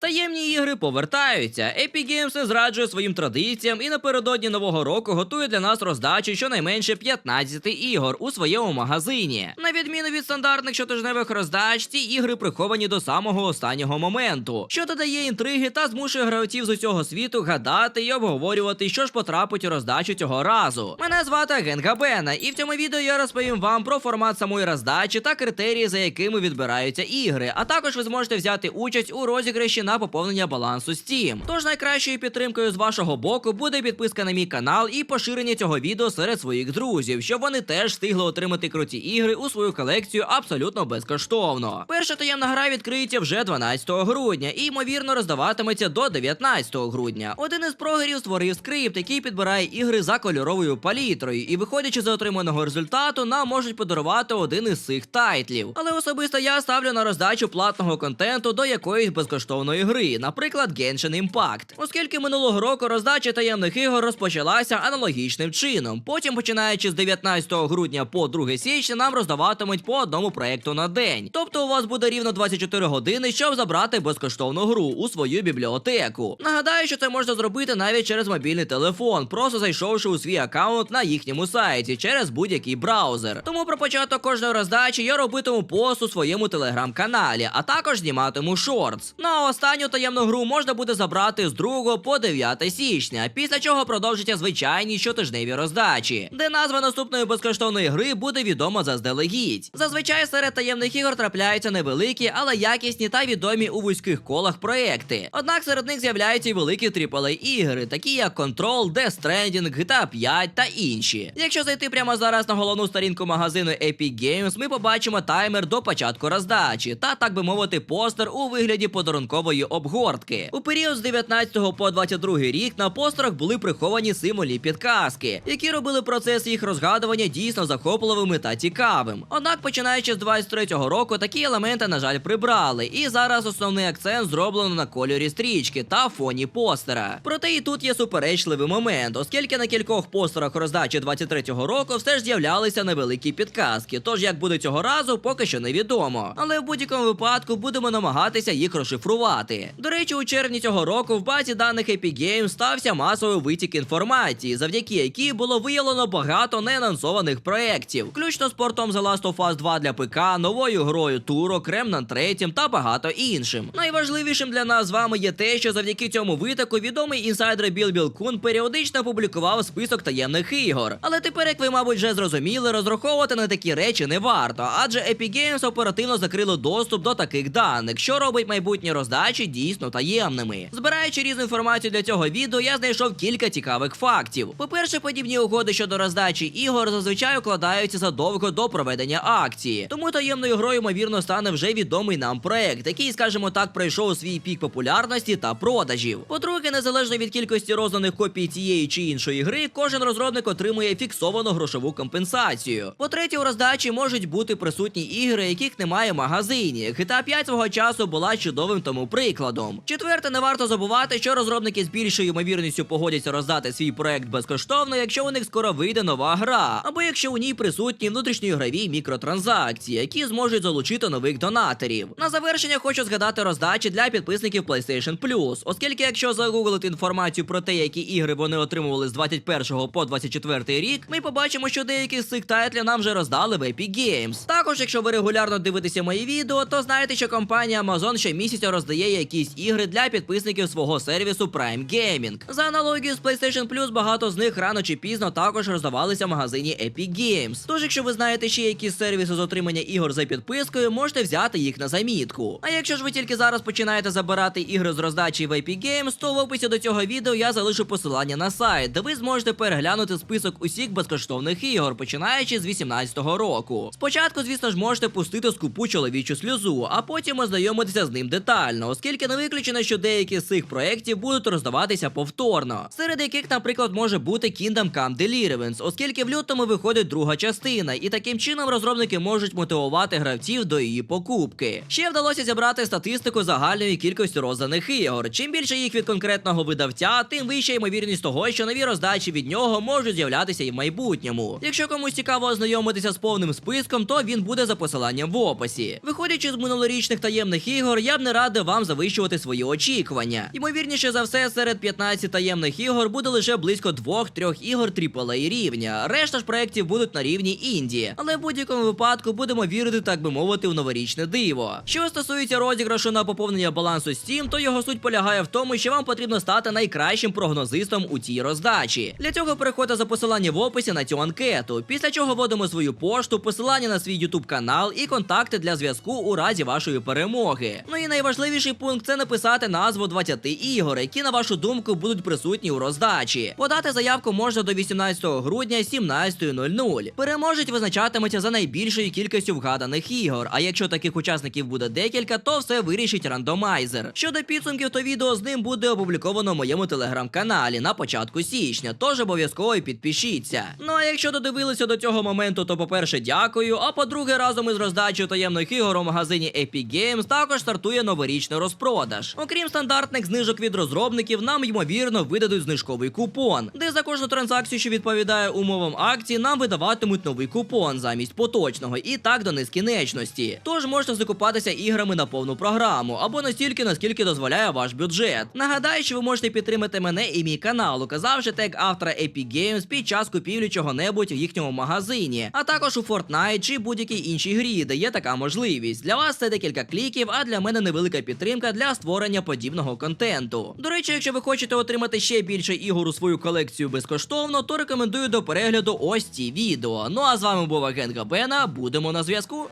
Таємні ігри повертаються. Epic Games не зраджує своїм традиціям і напередодні нового року готує для нас роздачу щонайменше 15 ігор у своєму магазині. На відміну від стандартних щотижневих роздач, ці ігри приховані до самого останнього моменту, що додає інтриги та змушує гравців з усього світу гадати і обговорювати, що ж потрапить у роздачу цього разу. Мене звати Генга Бена, і в цьому відео я розповім вам про формат самої роздачі та критерії, за якими відбираються ігри. А також ви зможете взяти участь у розіграші на поповнення балансу Steam. Тож найкращою підтримкою з вашого боку буде підписка на мій канал і поширення цього відео серед своїх друзів, щоб вони теж встигли отримати круті ігри у свою колекцію абсолютно безкоштовно. Перша таємна гра відкриється вже 12 грудня і ймовірно роздаватиметься до 19 грудня. Один із прогерів створив скрипт, який підбирає ігри за кольоровою палітрою, і виходячи з отриманого результату, нам можуть подарувати один із цих тайтлів. Але особисто я ставлю на роздачу платного контенту до якоїсь безкоштовної гри, наприклад, Genshin Impact. Оскільки минулого року роздача таємних ігор розпочалася аналогічним чином. Потім, починаючи з 19 грудня по 2 січня, нам роздаватимуть по одному проекту на день. Тобто у вас буде рівно 24 години, щоб забрати безкоштовну гру у свою бібліотеку. Нагадаю, що це можна зробити навіть через мобільний телефон, просто зайшовши у свій аккаунт на їхньому сайті через будь-який браузер. Тому про початок кожної роздачі я робитиму пост у своєму телеграм-каналі, а також зніматиму шортс. Ну а останню таємну гру можна буде забрати з 2 по 9 січня, після чого продовжаться звичайні щотижневі роздачі, де назва наступної безкоштовної гри буде відома заздалегідь. Зазвичай серед таємних ігор трапляються невеликі, але якісні та відомі у вузьких колах проекти. Однак серед них з'являються й великі AAA ігри, такі як Control, Death Stranding, GTA 5 та інші. Якщо зайти прямо зараз на головну сторінку магазину Epic Games, ми побачимо таймер до початку роздачі та, так би мовити, постер у вигляді подарункової обгортки. У період з 19 по 22 рік на постерах були приховані символі підказки, які робили процес їх розгадування дійсно захопливими та цікавим. Однак, починаючи з 23-го року, такі елементи, на жаль, прибрали, і зараз основний акцент зроблено на кольорі стрічки та фоні постера. Проте і тут є суперечливий момент, оскільки на кількох постерах роздачі 23-го року все ж з'являлися невеликі підказки. Тож як буде цього разу, поки що невідомо. Але в будь-якому випадку будемо намагатися їх розшифрувати. До речі, у червні цього року в базі даних Epic Games стався масовий витік інформації, завдяки якій було виявлено багато неанонсованих проєктів, включно з портом The Last of Us 2 для ПК, новою грою Турок, Remnant 3 та багато іншим. Найважливішим для нас з вами є те, що завдяки цьому витоку відомий інсайдер Біл Біл Кун періодично публікував список таємних ігор. Але тепер, як ви, мабуть, вже зрозуміли, розраховувати на такі речі не варто, адже Epic Games оперативно закрило доступ до таких даних, що робить майбутні роздачі дійсно таємними. Збираючи різну інформацію для цього відео, я знайшов кілька цікавих фактів. По-перше, подібні угоди щодо роздачі ігор зазвичай укладаються задовго до проведення акції. Тому таємною грою, ймовірно, стане вже відомий нам проект, який, скажімо так, пройшов свій пік популярності та продажів. По-друге, незалежно від кількості розданих копій цієї чи іншої гри, кожен розробник отримує фіксовану грошову компенсацію. По-третє, у роздачі можуть бути присутні ігри, яких немає в магазині. GTA 5 свого часу була чудовим тому прикладом. Четверте, не варто забувати, що розробники з більшою ймовірністю погодяться роздати свій проект безкоштовно, якщо у них скоро вийде нова гра, або якщо у ній присутні внутрішньоігрові мікротранзакції, які зможуть залучити нових донаторів. На завершення хочу згадати роздачі для підписників PlayStation Plus, оскільки якщо загуглити інформацію про те, які ігри вони отримували з 21 по 24 рік, ми побачимо, що деякі з цих тайтлів нам вже роздали в Epic Games. Також, якщо ви регулярно дивитеся мої відео, то знаєте, що компанія Amazon щомісяця роздає якісь ігри для підписників свого сервісу Prime Gaming. За аналогією з PlayStation Plus, багато з них рано чи пізно також роздавалися в магазині Epic Games. Тож, якщо ви знаєте ще якісь сервіси з отримання ігор за підпискою, можете взяти їх на замітку. А якщо ж ви тільки зараз починаєте забирати ігри з роздачі в Epic Games, то в описі до цього відео я залишу посилання на сайт, де ви зможете переглянути список усіх безкоштовних ігор, починаючи з 18-го року. Спочатку, звісно ж, можете пустити скупу чоловічу сльозу, а потім ознайомитися з ним детально, оскільки не виключено, що деякі з цих проєктів будуть роздаватися повторно, серед яких, наприклад, може бути Kingdom Come Deliverance, оскільки в лютому виходить друга частина, і таким чином розробники можуть мотивувати гравців до її покупки. Ще вдалося зібрати статистику загальної кількості розданих ігор. Чим більше їх від конкретного видавця, тим вища ймовірність того, що нові роздачі від нього можуть з'являтися і в майбутньому. Якщо комусь цікаво ознайомитися з повним списком, то він буде за посиланням в описі. Виходячи з минулорічних таємних ігор, я б не радив вам завищувати свої очікування. Ймовірніше за все, серед 15 таємних ігор буде лише близько 2-3 ігор AAA рівня. Решта ж проєктів будуть на рівні інді. Але в будь-якому випадку будемо вірити, так би мовити, в новорічне диво. Що стосується розіграшу на поповнення балансу Steam, то його суть полягає в тому, що вам потрібно стати найкращим прогнозистом у цій роздачі. Для цього переходьте за посилання в описі на цю анкету. Після чого вводимо свою пошту, посилання на свій YouTube канал і контакти для зв'язку у разі вашої перемоги. Ну і найважливіший пункт це написати назву 20 ігор, які на вашу думку будуть присутні у роздачі. Подати заявку можна до 18 грудня 17.00. Переможець визначатиметься за найбільшою кількістю вгаданих ігор. А якщо таких учасників буде декілька, то все вирішить рандомайзер. Щодо підсумків, то відео з ним буде опубліковано в моєму телеграм-каналі на початку січня. Тож обов'язково підпишіться. Ну а якщо додивилися до цього моменту, то по-перше, дякую. А по-друге, разом із роздачею таємних ігор у магазині Epic Games також стартує новорічний розпродаж. Окрім стандартних знижок від розробників, нам ймовірно видадуть знижковий купон, де за кожну транзакцію, що відповідає умовам акції, нам видаватимуть новий купон замість поточного, і так до нескінченності. Тож можете закупатися іграми на повну програму або настільки, наскільки дозволяє ваш бюджет. Нагадаю, що ви можете підтримати мене і мій канал, указавши тег автора Epic Games під час купівлі чого-небудь в їхньому магазині, а також у Fortnite чи будь-якій іншій грі, де є така можливість. Для вас це декілька кліків, а для мене невелика підтримка для створення подібного контенту. До речі, якщо ви хочете отримати ще більше ігор у свою колекцію безкоштовно, то рекомендую до перегляду ось ці відео. Ну а з вами був агент Габена. Будемо на зв'язку.